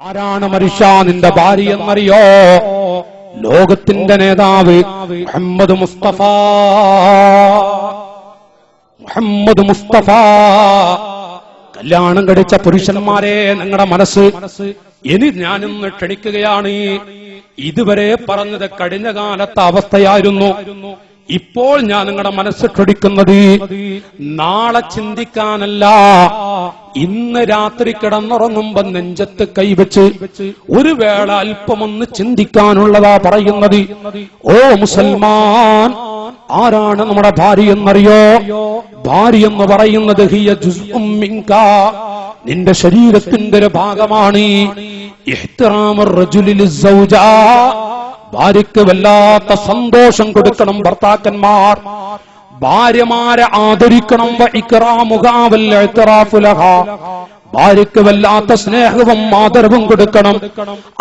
ആരാണ് മനുഷ്യ നിന്റെ ഭാര്യ എന്നറിയോ? ലോകത്തിന്റെ നേതാവ് മുഹമ്മദ് മുസ്തഫ. മുഹമ്മദ് മുസ്തഫ. കല്യാണം കഴിച്ച പുരുഷന്മാരെ നിങ്ങളുടെ മനസ്സ് ഇനി ഞാനിന്ന് ക്ഷണിക്കുകയാണ്. ഇതുവരെ പറഞ്ഞത് കഴിഞ്ഞ കാലത്തെ അവസ്ഥയായിരുന്നു. ഇപ്പോൾ ഞാൻ നിങ്ങളുടെ മനസ്സ് ക്ഷണിക്കുന്നത് നാളെ ചിന്തിക്കാനല്ല. ഇന്ന് രാത്രി കിടന്നുറങ്ങുമ്പോ നെഞ്ചത്ത് കൈവച്ച് ഒരു വേള അല്പമൊന്ന് ചിന്തിക്കാനുള്ളതാ പറയുന്നത്. ഓ മുസൽമാൻ ആരാണ് നമ്മുടെ ഭാര്യ എന്നറിയോ? ഭാര്യ എന്ന് പറയുന്നത് ഹിയ. നിന്റെ ശരീരത്തിന്റെ ഒരു ഭാഗമാണ്. ഭാര്യക്ക് വല്ലാത്ത സന്തോഷം കൊടുക്കണം ഭർത്താക്കന്മാർ. ഭാര്യമാരെ ആദരിക്കണം വ ഇക്റാമുഹാ വൽ ഇഅ്തിറാഫു ലഹാ. ഭാര്യയ്ക്ക് വല്ലാത്ത സ്നേഹവും ആദരവും കൊടുക്കണം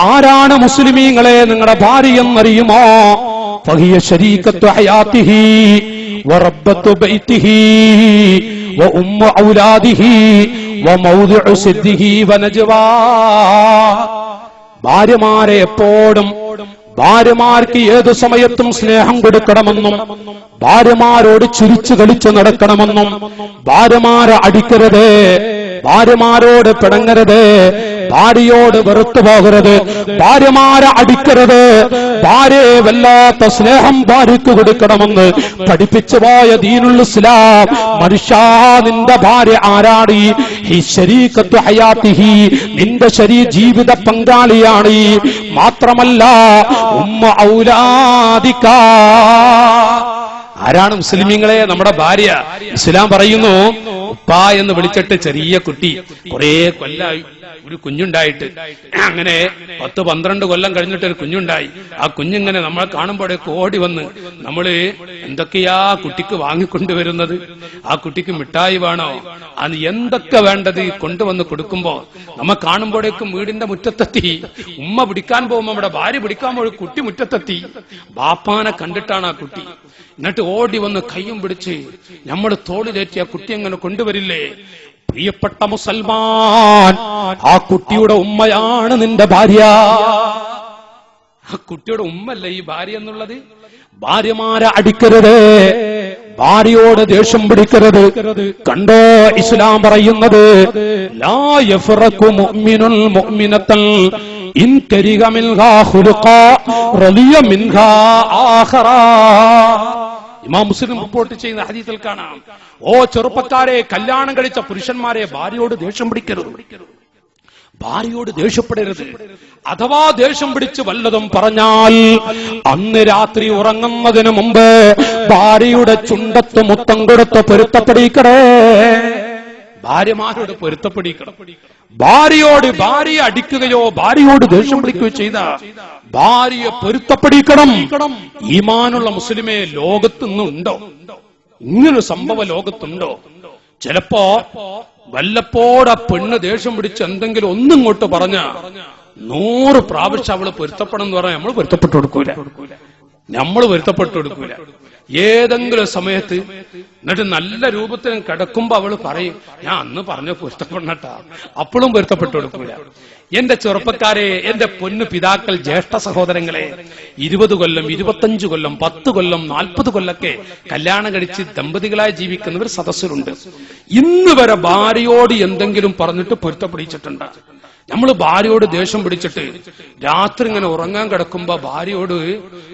ആരാണ് മുസ്ലിമീങ്ങളെ നിങ്ങളുടെ ഭാര്യ എന്നറിയുമോ ഫഹിയ ശരീക്കത്തു ഹയാത്തിഹി وربة بيته وأم أولاده وموضع سده ونجواه ഭാര്യമാരെ എപ്പോഴും ഭാര്യമാർക്ക് ഏതു സമയത്തും സ്നേഹം കൊടുക്കണമെന്നും ഭാര്യമാരോട് ചിരിച്ചു കളിച്ചു നടക്കണമെന്നും ഭാര്യമാരെ അടിക്കരുതേ ഭാര്യമാരോട് പിണങ്ങരുത് ഭാര്യയോട് വെറുത്തു പോകരുത്. ഭാര്യമാരെ അടിക്കരുത്. ഭാര്യയെ വല്ലാത്ത സ്നേഹം ഭാര്യയ്ക്ക് കൊടുക്കണമെന്ന് പഠിപ്പിച്ചു പോയ ദീനുൽ ഇസ്ലാം മനുഷ്യ നിന്റെ ഭാര്യ ആരാടി? ഈ ശരീരത്തു ഹയാത്തിഹി. നിന്റെ ശരീ ജീവിത പങ്കാളിയാണ്. മാത്രമല്ല ഉമ്മ ഔലാദിക്ക. ആരാണ് മുസ്ലിമീങ്ങളെ? നമ്മുടെ ഭാര്യ. ഇസ്ലാം പറയുന്നു ഉപ്പ എന്ന് വിളിച്ചിട്ട് ചെറിയ കുട്ടി കുറെ കൊല്ലായി. ഒരു കുഞ്ഞുണ്ടായിട്ട്. അങ്ങനെ പത്ത് പന്ത്രണ്ട് കൊല്ലം കഴിഞ്ഞിട്ട് ഒരു കുഞ്ഞുണ്ടായി. ആ കുഞ്ഞിങ്ങനെ നമ്മളെ കാണുമ്പോഴേക്ക് ഓടി വന്ന് നമ്മൾ എന്തൊക്കെയാ കുട്ടിക്ക് വാങ്ങിക്കൊണ്ടുവരുന്നത്? ആ കുട്ടിക്ക് മിഠായി വേണോ? അത് എന്തൊക്കെ വേണ്ടത് കൊണ്ടുവന്ന് കൊടുക്കുമ്പോ നമ്മ കാണുമ്പോഴേക്കും വീടിന്റെ മുറ്റത്തെത്തി ഉമ്മ പിടിക്കാൻ പോകുമ്പോ നമ്മുടെ ഭാര്യ പിടിക്കാൻ പോകുമ്പോൾ കുട്ടി മുറ്റത്തെത്തി. ബാപ്പാനെ കണ്ടിട്ടാണ് ആ കുട്ടി. എന്നിട്ട് ഓടി വന്ന് കയ്യും പിടിച്ച് നമ്മൾ തോളിലേറ്റി ആ കുട്ടി അങ്ങനെ കൊണ്ടുവരില്ലേ? പ്രിയപ്പെട്ട മുസൽമാൻ ആ കുട്ടിയുടെ ഉമ്മയാണ് നിന്റെ ഭാര്യ. ആ കുട്ടിയുടെ ഉമ്മല്ല ഈ ഭാര്യ എന്നുള്ളത്? ഭാര്യമാരെ അടിക്കരുത്. ഭാര്യയോട് ദേഷ്യം പിടിക്കരുത്. കണ്ടോ ഇസ്ലാം പറയുന്നത്? ഇമാം മുസ്ലിം റിപ്പോർട്ട് ചെയ്യുന്ന ഹദീസിൽ കാണാം. ഓ ചെറുപ്പക്കാരെ കല്യാണം കഴിച്ച പുരുഷന്മാരെ ഭാര്യയോട് ദേഷ്യം പിടിക്കരുത്. ഭാര്യയോട് ദേഷ്യപ്പെടരുത്. അഥവാ ദേഷ്യം പിടിച്ച് വല്ലതും പറഞ്ഞാൽ അന്ന് രാത്രി ഉറങ്ങുന്നതിന് മുമ്പ് ഭാര്യയുടെ ചുണ്ടത്ത് മുത്തം കൊടുത്ത് പൊരുത്തപ്പെടിക്കടേ. ഭാര്യമാരോട് പൊരുത്തപ്പെടിക്കണം. ഭാര്യയോട് ഭാര്യയെ അടിക്കുകയോ ഭാര്യയോട് ദേഷ്യം പിടിക്കുകയോ ചെയ്ത ഭാര്യയെ പൊരുത്തപ്പെടിക്കണം. ഈമാനുള്ള മുസ്ലിമെ ലോകത്തുനിന്നുണ്ടോ ഇങ്ങനൊരു സംഭവ ലോകത്തുണ്ടോ? ചിലപ്പോ വല്ലപ്പോഴ പെണ്ണ് ദേഷ്യം പിടിച്ച് എന്തെങ്കിലും ഒന്നും ഇങ്ങോട്ട് പറഞ്ഞ നൂറ് പ്രാവശ്യം അവൾ പൊരുത്തപ്പെടണം എന്ന് പറഞ്ഞാൽ നമ്മൾ പൊരുത്തപ്പെട്ടു കൊടുക്കൂല. നമ്മൾ വരുത്തപ്പെട്ടു കൊടുക്കൂല ഏതെങ്കിലും സമയത്ത് എന്നിട്ട് നല്ല രൂപത്തിൽ കിടക്കുമ്പോ അവൾ പറയും ഞാൻ അന്ന് പറഞ്ഞ പൊരുത്തപ്പെടണട്ടാ. അപ്പോഴും പൊരുത്തപ്പെട്ടു കൊടുക്കൂല എന്റെ ചെറുപ്പക്കാരെ എന്റെ പൊന്നു പിതാക്കൾ ജ്യേഷ്ഠ സഹോദരങ്ങളെ ഇരുപത് കൊല്ലം ഇരുപത്തഞ്ച് കൊല്ലം പത്ത് കൊല്ലം നാൽപ്പത് കൊല്ലൊക്കെ കല്യാണം കഴിച്ച് ദമ്പതികളായി ജീവിക്കുന്നവർ സദസ്സിലുണ്ട് ഇന്ന് വരെ ഭാര്യയോട് എന്തെങ്കിലും പറഞ്ഞിട്ട് പൊരുത്തപ്പെടിച്ചിട്ടുണ്ട്. നമ്മൾ ഭാര്യയോട് ദേഷ്യം പിടിച്ചിട്ട് രാത്രി ഇങ്ങനെ ഉറങ്ങാൻ കിടക്കുമ്പോ ഭാര്യയോട്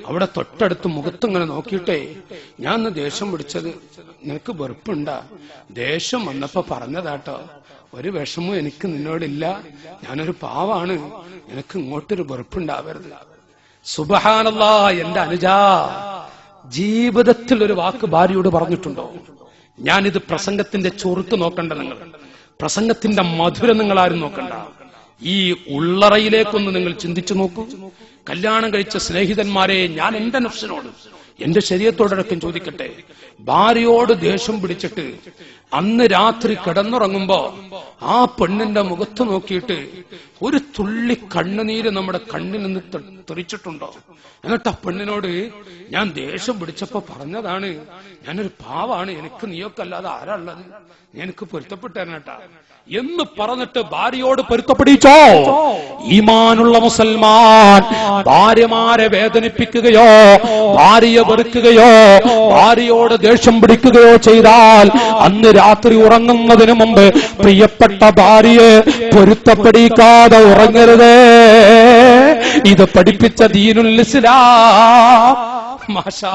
അവിടെ തൊട്ടടുത്ത് മുഖത്ത് ഇങ്ങനെ നോക്കിയിട്ടേ ഞാൻ ഇന്ന് ദേഷ്യം പിടിച്ചത് നിനക്ക് വെറുപ്പുണ്ടാ. ദേഷ്യം വന്നപ്പോ പറഞ്ഞതാട്ടോ. ഒരു വിഷമവും എനിക്ക് നിന്നോടില്ല. ഞാനൊരു പാവാണ്. എനിക്ക് ഇങ്ങോട്ടൊരു വെറുപ്പുണ്ടാവരുത്. സുബഹാനല്ല എന്റെ അനുജ ജീവിതത്തിൽ ഒരു വാക്ക് ഭാര്യയോട് പറഞ്ഞിട്ടുണ്ടോ? ഞാനിത് പ്രസംഗത്തിന്റെ ചൊറുത്ത് നോക്കണ്ട നിങ്ങൾ. പ്രസംഗത്തിന്റെ മധുരം നിങ്ങൾ ആരും നോക്കണ്ട. ഈ ഉള്ളറയിലേക്കൊന്ന് നിങ്ങൾ ചിന്തിച്ചു നോക്കൂ. കല്യാണം കഴിച്ച സ്നേഹിതന്മാരെ ഞാൻ എന്റെ നഫ്സിനോട് എന്റെ ശരീരത്തോടടക്കം ചോദിക്കട്ടെ. ഭാര്യയോട് ദേഷ്യം പിടിച്ചിട്ട് അന്ന് രാത്രി കിടന്നുറങ്ങുമ്പോ ആ പെണ്ണിന്റെ മുഖത്ത് നോക്കിയിട്ട് ഒരു തുള്ളി കണ്ണുനീര് നമ്മുടെ കണ്ണിൽ നിന്ന് തെറിച്ചിട്ടുണ്ടോ? എന്നിട്ട് ആ പെണ്ണിനോട് ഞാൻ ദേഷ്യം പിടിച്ചപ്പോ പറഞ്ഞതാണ്. ഞാനൊരു പാവാണ്. എനിക്ക് നീയൊക്കെ അല്ലാതെ ആരാ ഉള്ളത് എനിക്ക് പൊരുത്തപ്പെട്ടേട്ട എന്ന് പറഞ്ഞിട്ട് ഭാര്യയോട് പൊരുത്തപ്പെടിച്ചോ? ഈമാനുള്ള മുസൽമാൻ ഭാര്യമാരെ വേദനിപ്പിക്കുകയോ ഭാര്യയെ വെറുക്കുകയോ ഭാര്യയോട് ദേഷ്യം പിടിക്കുകയോ ചെയ്താൽ അന്ന് രാത്രി ഉറങ്ങുന്നതിന് മുമ്പ് പ്രിയപ്പെട്ട ഭാര്യയെ പൊരുത്തപ്പെടിക്കാതെ ഉറങ്ങരുതേ. ഇത് പഠിപ്പിച്ച ദീനുൽ ഇസ്ലാം. മാഷാ